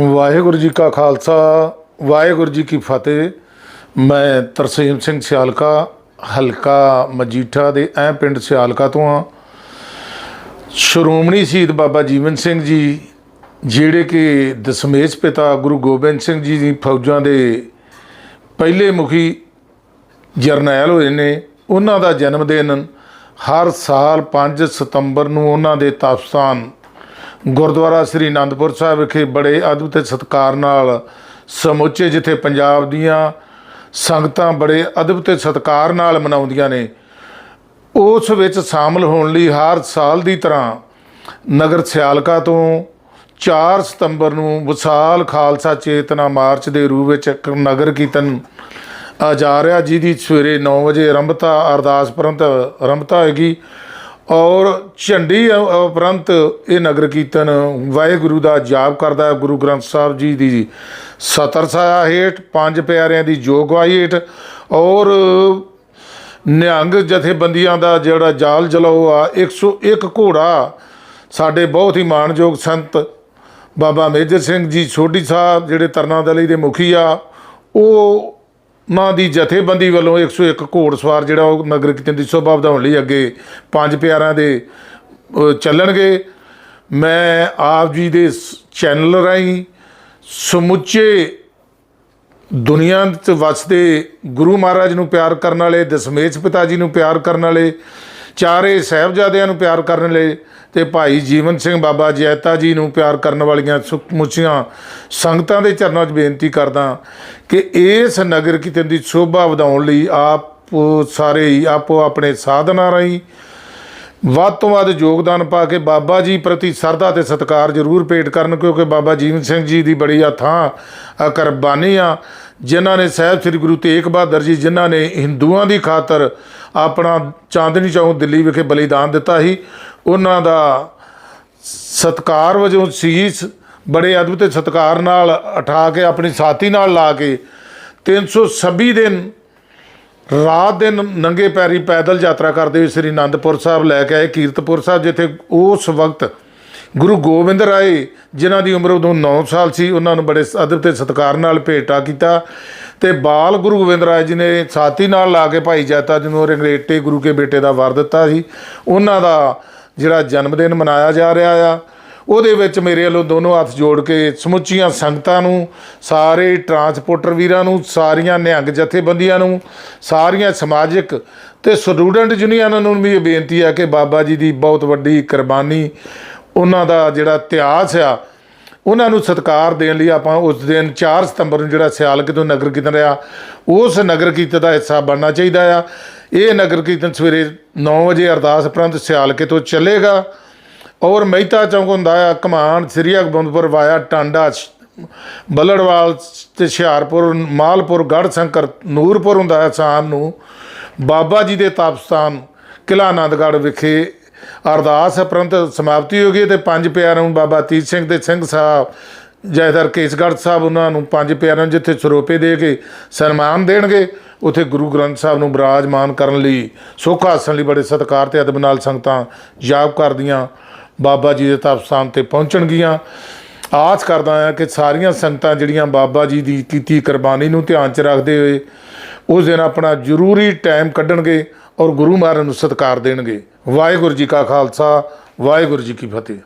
ਵਾਹਿਗੁਰੂ ਜੀ ਕਾ ਖਾਲਸਾ, ਵਾਹਿਗੁਰੂ ਜੀ ਕੀ ਫਤਿਹ। ਮੈਂ ਤਰਸੇਮ ਸਿੰਘ ਸਿਆਲਕਾ, ਹਲਕਾ ਮਜੀਠਾ ਦੇ ਐ ਪਿੰਡ ਸਿਆਲਕਾ ਤੋਂ ਆ ਸ਼੍ਰੋਮਣੀ ਸ਼ਹੀਦ ਬਾਬਾ ਜੀਵਨ ਸਿੰਘ ਜੀ, ਜਿਹੜੇ ਕਿ ਦਸ਼ਮੇਸ਼ ਪਿਤਾ ਗੁਰੂ ਗੋਬਿੰਦ ਸਿੰਘ ਜੀ ਦੀ ਫੌਜਾਂ ਦੇ ਪਹਿਲੇ ਮੁਖੀ ਜਰਨੈਲ ਹੋਏ ਨੇ, ਉਹਨਾਂ ਦਾ ਜਨਮ ਦਿਨ ਹਰ ਸਾਲ 5 ਸਤੰਬਰ ਨੂੰ ਉਹਨਾਂ ਦੇ ਤਪਸਥਾਨ ਗੁਰਦੁਆਰਾ ਸ੍ਰੀ ਅਨੰਦਪੁਰ ਸਾਹਿਬ ਵਿਖੇ ਬੜੇ ਅਦਭੁਤ ਤੇ ਸਤਿਕਾਰ ਨਾਲ ਸਮੁੱਚੇ ਜਿੱਥੇ ਪੰਜਾਬ ਦੀਆਂ ਸੰਗਤਾਂ ਬੜੇ ਅਦਬ ਤੇ ਸਤਿਕਾਰ ਨਾਲ ਮਨਾਉਂਦੀਆਂ ਨੇ, ਉਸ ਵਿੱਚ ਸ਼ਾਮਲ ਹੋਣ ਲਈ ਹਰ ਸਾਲ ਦੀ ਤਰ੍ਹਾਂ ਨਗਰ ਸਿਆਲਕਾ ਤੋਂ 4 ਸਤੰਬਰ ਨੂੰ ਵਿਸਾਲ ਖਾਲਸਾ ਚੇਤਨਾ ਮਾਰਚ ਦੇ ਰੂਪ ਵਿੱਚ ਇੱਕ ਨਗਰ ਕੀਰਤਨ ਆ ਜਾ ਰਿਹਾ, ਜਿਹਦੀ ਸਵੇਰੇ 9 ਵਜੇ ਆਰੰਭਤਾ ਅਰਦਾਸ ਪ੍ਰੰਤ ਆਰੰਭਤਾ ਹੋਏਗੀ। ਔਰ ਝੰਡੀ ਉਪਰੰਤ ਇਹ ਨਗਰ ਕੀਰਤਨ ਵਾਹਿਗੁਰੂ ਦਾ ਜਾਪ ਕਰਦਾ ਹੈ ਗੁਰੂ ਗ੍ਰੰਥ ਸਾਹਿਬ ਜੀ ਦੀ ਸਤਰ ਸਾਇਆ ਹੇਠ, ਪੰਜ ਪਿਆਰਿਆਂ ਦੀ ਜੋਗਵਾਈ ਹੇਠ ਔਰ ਨਿਹੰਗ ਜਥੇਬੰਦੀਆਂ ਦਾ ਜਿਹੜਾ ਜਾਲ ਜਲਾਓ ਆ 101 ਘੋੜਾ ਸਾਡੇ ਬਹੁਤ ਹੀ ਮਾਣਯੋਗ ਸੰਤ ਬਾਬਾ ਮੇਜਰ ਸਿੰਘ ਜੀ ਸੋਢੀ ਸਾਹਿਬ, ਜਿਹੜੇ ਤਰਨਾ ਦਲੀ ਦੇ ਮੁਖੀ ਆ, ਉਹ ਮਾਂ ਦੀ ਜਥੇਬੰਦੀ ਵੱਲੋਂ 101 ਘੋੜ ਸਵਾਰ ਜਿਹੜਾ ਉਹ ਨਗਰ ਕੀਰਤਨ ਦੀ ਸ਼ੋਭਾ ਵਧਾਉਣ ਲਈ ਅੱਗੇ ਪੰਜ ਪਿਆਰਾਂ ਦੇ ਚੱਲਣਗੇ। ਮੈਂ ਆਪ ਜੀ ਦੇ ਚੈਨਲ ਰਾਹੀਂ ਸਮੁੱਚੇ ਦੁਨੀਆ 'ਚ ਵਸਦੇ ਗੁਰੂ ਮਹਾਰਾਜ ਨੂੰ ਪਿਆਰ ਕਰਨ ਵਾਲੇ, ਦਸ਼ਮੇਸ਼ ਪਿਤਾ ਜੀ ਨੂੰ ਪਿਆਰ ਕਰਨ ਵਾਲੇ ਚਾਰੇ ਸਾਹਿਬਜ਼ਾਦਿਆਂ ਨੂੰ ਪਿਆਰ ਕਰਨ ਲਈ ਤੇ ਭਾਈ ਜੀਵਨ ਸਿੰਘ ਬਾਬਾ ਜੈਤਾ ਜੀ ਨੂੰ ਪਿਆਰ ਕਰਨ ਵਾਲੀਆਂ ਸੁਖਮੁੱਚੀਆਂ ਸੰਗਤਾਂ ਦੇ ਚਰਨਾਂ 'ਚ ਬੇਨਤੀ ਕਰਦਾ ਕਿ ਇਸ ਨਗਰ ਕੀਰਤਨ ਦੀ ਸ਼ੋਭਾ ਵਧਾਉਣ ਲਈ ਆਪ ਸਾਰੇ ਹੀ ਆਪੋ ਆਪਣੇ ਸਾਧਨਾ ਰਾਹੀਂ ਵੱਧ ਤੋਂ ਵੱਧ ਯੋਗਦਾਨ ਪਾ ਕੇ ਬਾਬਾ ਜੀ ਪ੍ਰਤੀ ਸਰਦਾ ਤੇ ਸਤਿਕਾਰ ਜ਼ਰੂਰ ਭੇਟ ਕਰਨ, ਕਿਉਂਕਿ ਬਾਬਾ ਜੀਵਨ ਸਿੰਘ ਜੀ ਦੀ ਬੜੀ ਅਥਾਹ ਕੁਰਬਾਨੀ ਆ, ਜਿਨ੍ਹਾਂ ਨੇ ਸਾਹਿਬ ਸ੍ਰੀ ਗੁਰੂ ਤੇਗ ਬਹਾਦਰ ਜੀ, ਜਿਨ੍ਹਾਂ ਨੇ ਹਿੰਦੂਆਂ ਦੀ ਖਾਤਰ ਆਪਣਾ ਚਾਂਦਨੀ ਚੌਕ ਦਿੱਲੀ ਵਿਖੇ ਬਲੀਦਾਨ ਦਿੱਤਾ ਸੀ। ਉਹਨਾਂ ਦਾ ਸਤਕਾਰ ਵਜੋਂ ਸੀਸ ਬੜੇ ਅਦਭੁਤ ਤੇ ਸਤਕਾਰ ਨਾਲ ਉਠਾ ਕੇ, ਆਪਣੀ ਸਾਥੀ ਨਾਲ ਲਾ ਕੇ 326 ਦਿਨ ਰਾਤ ਦੇ ਨੰਗੇ ਪੈਰੀ ਪੈਦਲ ਯਾਤਰਾ ਕਰਦੇ ਹੋਏ ਸ੍ਰੀ ਅਨੰਦਪੁਰ ਸਾਹਿਬ ਲੈ ਕੇ ਆਏ ਕੀਰਤਪੁਰ ਸਾਹਿਬ, ਜਿੱਥੇ ਉਸ ਵਕਤ ਗੁਰੂ ਗੋਬਿੰਦ ਰਾਏ, ਜਿਨ੍ਹਾਂ ਦੀ ਉਮਰ ਉਦੋਂ 9 ਸਾਲ ਸੀ, ਉਹਨਾਂ ਨੂੰ ਬੜੇ ਅਦਬ ਤੇ ਸਤਿਕਾਰ ਨਾਲ ਭੇਟਾ ਕੀਤਾ ਤੇ ਬਾਲ ਗੁਰੂ ਗੋਬਿੰਦ ਰਾਏ ਜੀ ਨੇ ਸਾਥੀ ਨਾਲ ਲਾ ਕੇ ਭਾਈ ਜਾਤਾ ਜੀ ਨੂੰ ਰੰਗਰੇਟੇ ਗੁਰੂ ਕੇ ਬੇਟੇ ਦਾ ਵਰ ਦਿੱਤਾ ਸੀ, ਉਹਨਾਂ ਦਾ ਜਿਹੜਾ ਜਨਮ ਦਿਨ ਮਨਾਇਆ ਜਾ ਰਿਹਾ ਆ। ਉਹਦੇ ਵਿੱਚ ਮੇਰੇ ਵੱਲੋਂ ਦੋਨੋਂ ਹੱਥ ਜੋੜ ਕੇ ਸਮੁੱਚੀਆਂ ਸੰਗਤਾਂ ਨੂੰ, ਸਾਰੇ ਟਰਾਂਸਪੋਰਟਰ ਵੀਰਾਂ ਨੂੰ, ਸਾਰੀਆਂ ਨਿਹੰਗ ਜਥੇਬੰਦੀਆਂ ਨੂੰ, ਸਾਰੀਆਂ ਸਮਾਜਿਕ ਤੇ ਸਟੂਡੈਂਟ ਯੂਨੀਅਨਾਂ ਨੂੰ ਵੀ ਇਹ ਬੇਨਤੀ ਆ ਕਿ ਬਾਬਾ ਜੀ ਦੀ ਬਹੁਤ ਵੱਡੀ ਕੁਰਬਾਨੀ ਉਹਨਾਂ ਦਾ ਜਿਹੜਾ ਇਤਿਹਾਸ ਆ, ਉਹਨਾਂ ਨੂੰ ਸਤਿਕਾਰ ਦੇਣ ਲਈ ਆਪਾਂ ਉਸ ਦਿਨ 4 ਸਤੰਬਰ ਨੂੰ ਜਿਹੜਾ ਸਿਆਲਕ ਤੋਂ ਨਗਰ ਕੀਰਤਨ ਰਿਹਾ, ਉਸ ਨਗਰ ਕੀਰਤਨ ਦਾ ਹਿੱਸਾ ਬਣਨਾ ਚਾਹੀਦਾ ਆ। ਇਹ ਨਗਰ ਕੀਰਤਨ ਸਵੇਰੇ 9 ਵਜੇ ਅਰਦਾਸ ਉਪਰੰਤ ਸਿਆਲਕੇ ਤੋਂ ਚੱਲੇਗਾ। ਔਰ ਮਹਿਤਾ ਚੌਂਕ ਹੁੰਦਾ ਆ ਕਮਾਨ, ਸ੍ਰੀ ਅਕਬੰਦਪੁਰ ਵਾਇਆ ਟਾਂਡਾ, ਸ਼- ਬੱਲੜਵਾਲ ਤੇ ਹੁਸ਼ਿਆਰਪੁਰ, ਮਾਲਪੁਰ ਗੜ ਸ਼ੰਕਰ ਨੂਰਪੁਰ ਹੁੰਦਾ ਹੈ ਸ਼ਾਮ ਨੂੰ। ਬਾਬਾ ਜੀ ਦੇ ਤਪਸਥਾਨ, ਕਿਲ੍ਹਾ ਆਨੰਦਗੜ੍ਹ ਵਿਖੇ ਅਰਦਾਸ ਉਪਰੰਤ ਸਮਾਪਤੀ ਹੋ ਗਈ ਤੇ ਪੰਜ ਪਿਆਰਿਆਂ ਨੂੰ ਬਾਬਾ ਤੀਰ ਸਿੰਘ ਤੇ ਸਿੰਘ ਸਾਹਿਬ ਜੈਦਰ ਕੇਸਗੜ੍ਹ ਸਾਹਿਬ ਉਹਨਾਂ ਨੂੰ ਪੰਜ ਪਿਆਰਿਆਂ ਨੂੰ ਜਿੱਥੇ ਸਰੋਪੇ ਦੇ ਕੇ ਸਨਮਾਨ ਦੇਣਗੇ, ਉਥੇ ਗੁਰੂ ਗ੍ਰੰਥ ਸਾਹਿਬ ਨੂੰ ਬਰਾਜਮਾਨ ਕਰਨ ਲਈ ਸੁੱਖ ਆਸਣ ਲਈ ਬੜੇ ਸਤਿਕਾਰ ਤੇ ਅਦਬ ਨਾਲ ਸੰਗਤਾਂ ਜਾਪ ਕਰਦੀਆਂ ਬਾਬਾ ਜੀ ਦੇ ਤਪਸਥਾਨ ਤੇ ਪਹੁੰਚਣਗੀਆਂ ਆਸ ਕਰਦਾ ਹਾਂ ਕਿ ਸਾਰੀਆਂ ਸੰਗਤਾਂ ਜਿਹੜੀਆਂ ਬਾਬਾ ਜੀ ਦੀ ਕੀਤੀ ਕੁਰਬਾਨੀ ਨੂੰ ਧਿਆਨ 'ਚ ਰੱਖਦੇ ਹੋਏ ਉਸ ਦਿਨ ਆਪਣਾ ਜ਼ਰੂਰੀ ਟਾਈਮ ਕੱਢਣਗੇ ਔਰ ਗੁਰੂ ਮਹਾਰਾਜ ਨੂੰ ਸਤਿਕਾਰ ਦੇਣਗੇ। ਵਾਹਿਗੁਰੂ ਜੀ ਕਾ ਖਾਲਸਾ, ਵਾਹਿਗੁਰੂ ਜੀ ਕੀ ਫਤਿਹ।